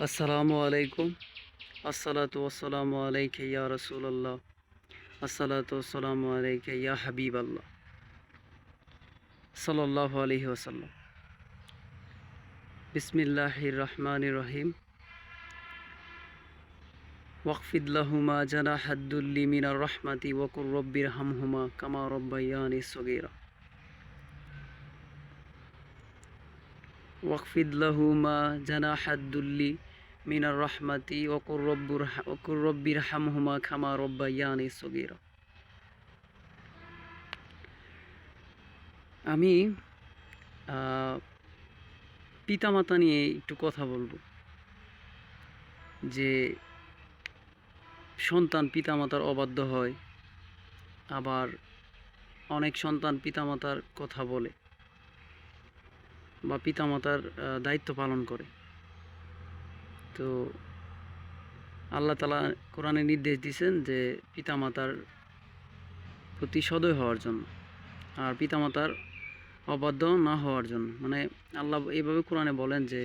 আসসালামু আলাইকুম আসসালাতু আসসালামু আলাইকা ইয়া রাসূলুল্লাহ আসসালাতু আসসালামু আলাইকা ইয়া হাবিবাল্লাহ সাল্লাল্লাহু আলাইহি ওয়াসাল্লাম বিসমিল্লাহির রহমানির রহিম ওয়াকফিদ লাহুমা জানাহাদ্দুল্লি মিনার রহমাতি ওয়াকুর রব্বির হামহুমা কামা রব্বাইয়ানি সগীরা ওয়াকফিদ লাহুমা জানাহাদ্দুল্লি মিনার রহমাতি ওকুর রব্বুর ওকুর রব্বির হামহুমা খামা রব্বা ইয়ানি সগীরা। আমি পিতামাতা নিয়ে একটু কথা বলব। যে সন্তান পিতামাতার অবাধ্য হয়, আবার অনেক সন্তান পিতামাতার কথা বলে। বা পিতামাতার দায়িত্ব পালন করে। তো আল্লাহ তালা কোরআনে নির্দেশ দিয়েছেন যে পিতামাতার প্রতি সদয় হওয়ার জন্য আর পিতামাতার অবাধ্য না হওয়ার জন্য। মানে আল্লাহ এইভাবে কোরআনে বলেন যে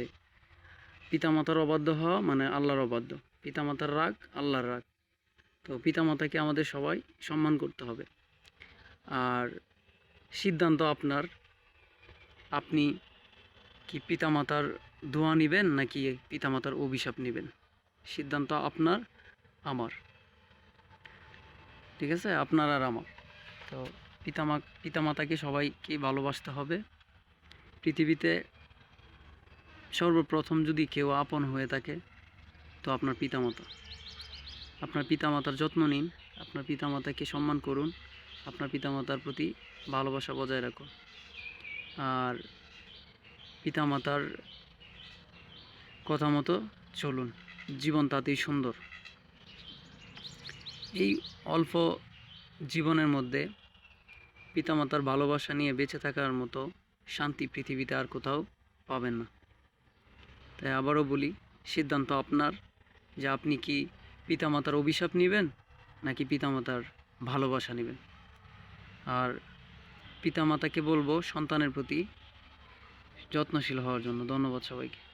পিতামাতার অবাধ্য হওয়া মানে আল্লাহর অবাধ্য। পিতামাতার রাগ আল্লাহর রাগ। তো পিতামাতাকে আমাদের সবাই সম্মান করতে হবে। আর সিদ্ধান্ত আপনার। আপনি কি পিতামাতার দোয়া নেবেন নাকি পিতামাতার অভিশাপ নেবেন? সিদ্ধান্ত আপনার, আমার। ঠিক আছে? আপনার আর আমার। তো পিতামা, পিতামাতাকে সবাইকে ভালোবাসতে হবে। পৃথিবীতে সর্বপ্রথম যদি কেউ আপন হয়ে থাকে, তো আপনার পিতামাতা। আপনার পিতামাতার যত্ন নিন, আপনার পিতামাতাকে সম্মান করুন, আপনার পিতামাতার প্রতি ভালোবাসা বজায় রাখুন। আর পিতামাতার কথা মতো চলুন, জীবন তাতেই সুন্দর। এই অল্প জীবনের মধ্যে পিতামাতার ভালোবাসা নিয়ে বেঁচে থাকার মতো শান্তি পৃথিবীতে আর কোথাও পাবেন না। তাই আবারও বলি, সিদ্ধান্ত আপনার যে আপনি কি পিতামাতার অভিশাপ নেবেন নাকি পিতামাতার ভালোবাসা নেবেন। আর পিতামাতাকে বলব, সন্তানের প্রতি যত্নশীল হওয়ার জন্য। ধন্যবাদ সবাইকে।